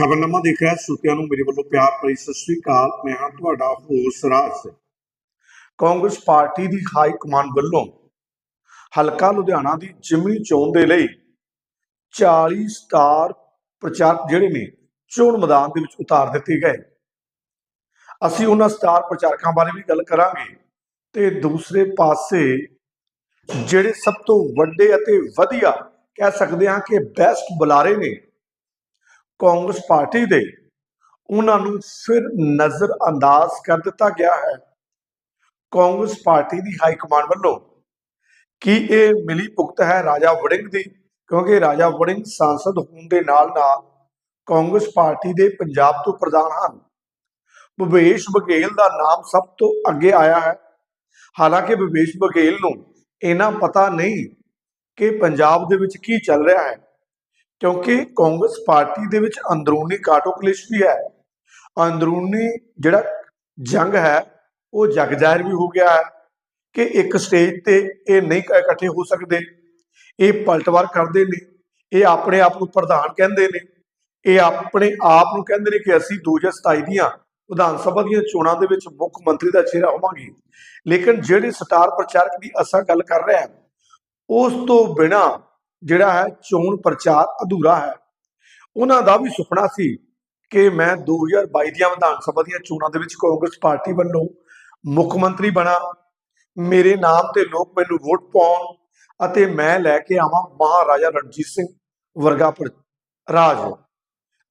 ਖਬਰਨਾਮਾ ਦੇਖ ਰਿਹਾ ਸੁਤਿਆਂ ਨੂੰ ਮੇਰੇ ਵੱਲੋਂ ਪਿਆਰ ਭਰੀ ਸਤਿ ਸ੍ਰੀ ਅਕਾਲ। ਮੈਂ ਹਾਂ ਤੁਹਾਡਾ ਹੋਸ ਰਾਜ ਕਾਂਗਰਸ ਪਾਰਟੀ ਦੀ ਹਾਈ ਕਮਾਂਡ ਵੱਲੋਂ ਹਲਕਾ ਲੁਧਿਆਣਾ ਦੀ ਜਿਮਨੀ ਚੋਣ ਦੇ ਲਈ 40 ਸਟਾਰ ਪ੍ਰਚਾਰਕ ਜਿਹੜੇ ਨੇ, ਚੋਣ ਮੈਦਾਨ ਦੇ ਵਿੱਚ ਉਤਾਰ ਦਿੱਤੇ ਗਏ। ਅਸੀਂ ਉਹਨਾਂ ਸਟਾਰ ਪ੍ਰਚਾਰਕਾਂ ਬਾਰੇ ਵੀ ਗੱਲ ਕਰਾਂਗੇ ਤੇ ਦੂਸਰੇ ਪਾਸੇ ਜਿਹੜੇ ਸਭ ਤੋਂ ਵੱਡੇ ਅਤੇ ਵਧੀਆ ਕਹਿ ਸਕਦੇ ਹਾਂ ਕਿ ਬੈਸਟ ਬੁਲਾਰੇ ਨੇ ਕਾਂਗਰਸ ਪਾਰਟੀ ਦੇ, ਉਹਨਾਂ ਨੂੰ ਫਿਰ ਨਜ਼ਰ ਅੰਦਾਜ਼ ਕਰ ਦਿੱਤਾ ਗਿਆ ਹੈ। ਕਾਂਗਰਸ ਪਾਰਟੀ ਦੀ ਹਾਈ ਕਮਾਂਡ ਵੱਲੋਂ ਕੀ ਇਹ ਮਿਲੀ ਭੁਗਤ ਹੈ ਰਾਜਾ ਵੜਿੰਗ ਦੀ? ਕਿਉਂਕਿ ਰਾਜਾ ਵੜਿੰਗ ਸੰਸਦ ਹੋਣ ਦੇ ਨਾਲ ਨਾਲ ਕਾਂਗਰਸ ਪਾਰਟੀ ਦੇ ਪੰਜਾਬ ਤੋਂ ਪ੍ਰਧਾਨ ਹਨ। ਭੁਪੇਸ਼ ਬਘੇਲ ਦਾ ਨਾਮ ਸਭ ਤੋਂ ਅੱਗੇ ਆਇਆ ਹੈ। ਹਾਲਾਂਕਿ ਭੁਪੇਸ਼ ਬਘੇਲ ਨੂੰ ਇਹਨਾਂ ਪਤਾ ਨਹੀਂ ਕਿ ਪੰਜਾਬ ਦੇ ਵਿੱਚ ਕੀ ਚੱਲ ਰਿਹਾ ਹੈ। ਕਿਉਂਕਿ ਕਾਂਗਰਸ ਪਾਰਟੀ ਦੇ ਵਿੱਚ ਅੰਦਰੂਨੀ ਕਾਟੋ ਕਲੇਸ਼ ਵੀ ਹੈ। ਅੰਦਰੂਨੀ ਜਿਹੜਾ ਜੰਗ ਹੈ, ਉਹ ਜਗ ਜ਼ਾਹਿਰ ਵੀ ਹੋ ਗਿਆ ਹੈ ਕਿ ਇੱਕ ਸਟੇਜ ਤੇ ਇਹ ਨਹੀਂ ਇਕੱਠੇ ਹੋ ਸਕਦੇ। ਇਹ ਪਲਟਵਾਰ ਕਰਦੇ ਨੇ। ਇਹ ਆਪਣੇ ਆਪ ਨੂੰ ਪ੍ਰਧਾਨ ਕਹਿੰਦੇ ਨੇ। ਇਹ ਆਪਣੇ ਆਪ ਨੂੰ ਕਹਿੰਦੇ ਨੇ ਕਿ ਅਸੀਂ 2027 ਦੀਆਂ ਵਿਧਾਨ ਸਭਾ ਦੀਆਂ ਚੋਣਾਂ ਦੇ ਵਿੱਚ ਮੁੱਖ ਮੰਤਰੀ ਦਾ ਚਿਹਰਾ ਹੋਵਾਂਗੇ। ਲੇਕਿਨ ਜਿਹੜੇ ਸਟਾਰ ਪ੍ਰਚਾਰਕ ਦੀ ਅਸਾਂ ਗੱਲ ਕਰ ਰਹੇ ਹਾਂ, ਉਸ ਤੋਂ ਬਿਨਾ ਜਿਹੜਾ ਹੈ ਚੋਣ ਪ੍ਰਚਾਰ ਅਧੂਰਾ ਹੈ। ਉਹਨਾਂ ਦਾ ਵੀ ਸੁਪਨਾ ਸੀ ਕਿ ਮੈਂ 2022 ਦੀਆਂ ਵਿਧਾਨ ਸਭਾ ਦੀਆਂ ਚੋਣਾਂ ਦੇ ਵਿੱਚ ਕਾਂਗਰਸ ਪਾਰਟੀ ਵੱਲੋਂ ਮੁੱਖ ਮੰਤਰੀ ਬਣਾ, ਮੇਰੇ ਨਾਮ ਤੇ ਲੋਕ ਮੈਨੂੰ ਵੋਟ ਪਾਉਣ ਅਤੇ ਮੈਂ ਲੈ ਕੇ ਆਵਾਂ ਮਹਾਰਾਜਾ ਰਣਜੀਤ ਸਿੰਘ ਵਰਗਾ ਪਰ, ਰਾਜ।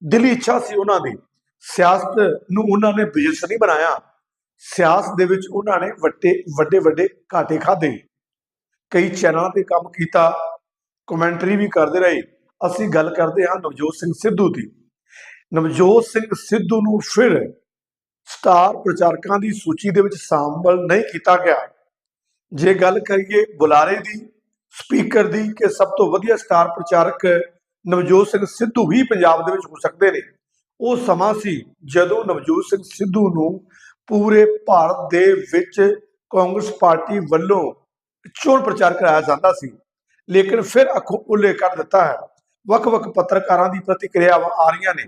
ਦਿਲੀ ਇੱਛਾ ਸੀ ਉਹਨਾਂ ਦੀ। ਸਿਆਸਤ ਨੂੰ ਉਹਨਾਂ ਨੇ ਬਿਜ਼ਨਸ ਨਹੀਂ ਬਣਾਇਆ। ਸਿਆਸਤ ਦੇ ਵਿੱਚ ਉਹਨਾਂ ਨੇ ਵੱਡੇ ਵੱਡੇ ਵੱਡੇ ਘਾਟੇ ਖਾਦੇ ਕਈ ਚੈਨਲਾਂ ਤੇ ਕੰਮ ਕੀਤਾ। ਕਮੈਂਟਰੀ ਵੀ ਕਰਦੇ ਰਹੇ। ਅਸੀਂ ਗੱਲ ਕਰਦੇ ਹਾਂ ਨਵਜੋਤ ਸਿੰਘ ਸਿੱਧੂ ਦੀ। ਨਵਜੋਤ ਸਿੰਘ ਸਿੱਧੂ ਨੂੰ ਫਿਰ ਸਟਾਰ ਪ੍ਰਚਾਰਕਾਂ ਦੀ ਸੂਚੀ ਦੇ ਵਿੱਚ ਸ਼ਾਮਲ ਨਹੀਂ ਕੀਤਾ ਗਿਆ। ਜੇ ਗੱਲ ਕਰੀਏ ਬੁਲਾਰੇ ਦੀ, ਸਪੀਕਰ ਦੀ ਕਿ ਸਭ ਤੋਂ ਵਧੀਆ ਸਟਾਰ ਪ੍ਰਚਾਰਕ ਨਵਜੋਤ ਸਿੰਘ ਸਿੱਧੂ ਹੀ ਪੰਜਾਬ ਦੇ ਵਿੱਚ ਹੋ ਸਕਦੇ ਨੇ। ਉਹ ਸਮਾਂ ਸੀ ਜਦੋਂ ਨਵਜੋਤ ਸਿੰਘ ਸਿੱਧੂ ਨੂੰ ਪੂਰੇ ਭਾਰਤ ਦੇ ਵਿੱਚ ਕਾਂਗਰਸ ਪਾਰਟੀ ਵੱਲੋਂ ਚੋਣ ਪ੍ਰਚਾਰ ਕਰਾਇਆ ਜਾਂਦਾ ਸੀ। ਲੇਕਿਨ ਫਿਰ ਅੱਖੋਂ ਉੱਲੇ ਕਰ ਦਿੱਤਾ ਹੈ। ਵੱਖ-ਵੱਖ ਪੱਤਰਕਾਰਾਂ ਦੀ ਪ੍ਰਤੀਕਿਰਿਆਵਾਂ ਆ ਰਹੀਆਂ ਨੇ।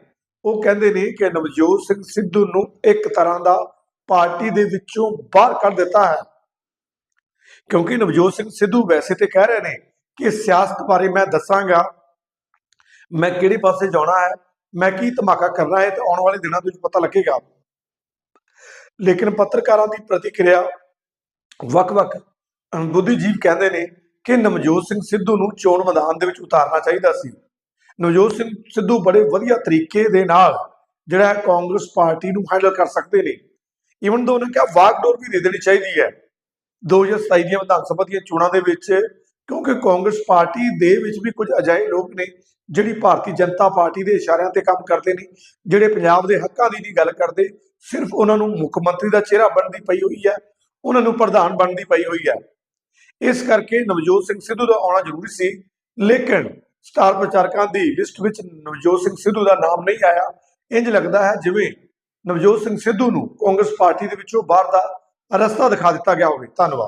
ਉਹ ਕਹਿੰਦੇ ਨੇ ਕਿ ਨਵਜੋਤ ਸਿੰਘ ਸਿੱਧੂ ਨੂੰ ਇੱਕ ਤਰ੍ਹਾਂ ਦਾ ਪਾਰਟੀ ਦੇ ਵਿੱਚੋਂ ਬਾਹਰ ਕੱਢ ਦਿੱਤਾ ਹੈ। ਕਿਉਂਕਿ ਨਵਜੋਤ ਸਿੰਘ ਸਿੱਧੂ ਵੈਸੇ ਤੇ ਕਹਿ ਰਹੇ ਨੇ ਕਿ ਸਿਆਸਤ ਬਾਰੇ ਮੈਂ ਦੱਸਾਂਗਾ। ਮੈਂ ਕਿਹੜੇ ਪਾਸੇ ਜਾਣਾ ਹੈ, ਮੈਂ ਕੀ ਧਮਾਕਾ ਕਰਨਾ ਹੈ ਤੇ ਆਉਣ ਵਾਲੇ ਦਿਨਾਂ ਦੇ ਵਿੱਚ ਪਤਾ ਲੱਗੇਗਾ। ਲੇਕਿਨ ਪੱਤਰਕਾਰਾਂ ਦੀ ਪ੍ਰਤੀਕਿਰਿਆ ਵੱਖ-ਵੱਖ ਬੁੱਧੀਜੀਵ ਕਹਿੰਦੇ ਨੇ ਕਿ ਨਵਜੋਤ ਸਿੰਘ ਸਿੱਧੂ ਨੂੰ ਚੋਣ ਮੈਦਾਨ ਦੇ ਵਿੱਚ ਉਤਾਰਨਾ ਚਾਹੀਦਾ ਸੀ। ਨਵਜੋਤ ਸਿੰਘ ਸਿੱਧੂ ਬੜੇ ਵਧੀਆ ਤਰੀਕੇ ਦੇ ਨਾਲ ਜਿਹੜਾ ਕਾਂਗਰਸ ਪਾਰਟੀ ਨੂੰ ਹੈਂਡਲ ਕਰ ਸਕਦੇ ਨੇ। ਇਵਨ ਦੋ ਉਹਨੇ ਕਿਹਾ ਵਾਕਡੋਰ ਵੀ ਦੇ ਦੇਣੀ ਚਾਹੀਦੀ ਹੈ। 2027 ਦੀਆਂ ਵਿਧਾਨ ਸਭਾ ਦੀਆਂ ਚੋਣਾਂ ਦੇ ਵਿੱਚ ਕਿਉਂਕਿ ਕਾਂਗਰਸ ਪਾਰਟੀ ਦੇ ਵਿੱਚ ਵੀ ਕੁਝ ਅਜਿਹੇ ਲੋਕ ਨੇ, ਜਿਹੜੀ ਭਾਰਤੀ ਜਨਤਾ ਪਾਰਟੀ ਦੇ ਇਸ਼ਾਰਿਆਂ ਤੇ ਕੰਮ ਕਰਦੇ ਨੇ, ਜਿਹੜੇ ਪੰਜਾਬ ਦੇ ਹੱਕਾਂ ਦੀ ਨਹੀਂ ਗੱਲ ਕਰਦੇ, ਸਿਰਫ ਉਹਨਾਂ ਨੂੰ ਮੁੱਖ ਮੰਤਰੀ ਦਾ ਚਿਹਰਾ ਬਣਦੀ ਪਈ ਹੋਈ ਹੈ, ਉਹਨਾਂ ਨੂੰ ਪ੍ਰਧਾਨ ਬਣਦੀ ਪਈ ਹੋਈ ਹੈ। ਇਸ ਕਰਕੇ ਨਵਜੋਤ ਸਿੰਘ ਸਿੱਧੂ ਦਾ ਆਉਣਾ ਜ਼ਰੂਰੀ ਸੀ, ਲੇਕਿਨ ਸਟਾਰ ਪ੍ਰਚਾਰਕਾਂ ਦੀ ਲਿਸਟ ਵਿੱਚ ਨਵਜੋਤ ਸਿੰਘ ਸਿੱਧੂ ਦਾ ਨਾਮ ਨਹੀਂ ਆਇਆ। ਇੰਜ ਲੱਗਦਾ ਹੈ ਜਿਵੇਂ ਨਵਜੋਤ ਸਿੰਘ ਸਿੱਧੂ ਨੂੰ ਕਾਂਗਰਸ ਪਾਰਟੀ ਦੇ ਵਿੱਚੋਂ ਬਾਹਰ ਦਾ ਰਸਤਾ ਦਿਖਾ ਦਿੱਤਾ ਗਿਆ ਹੋਵੇ। ਧੰਨਵਾਦ।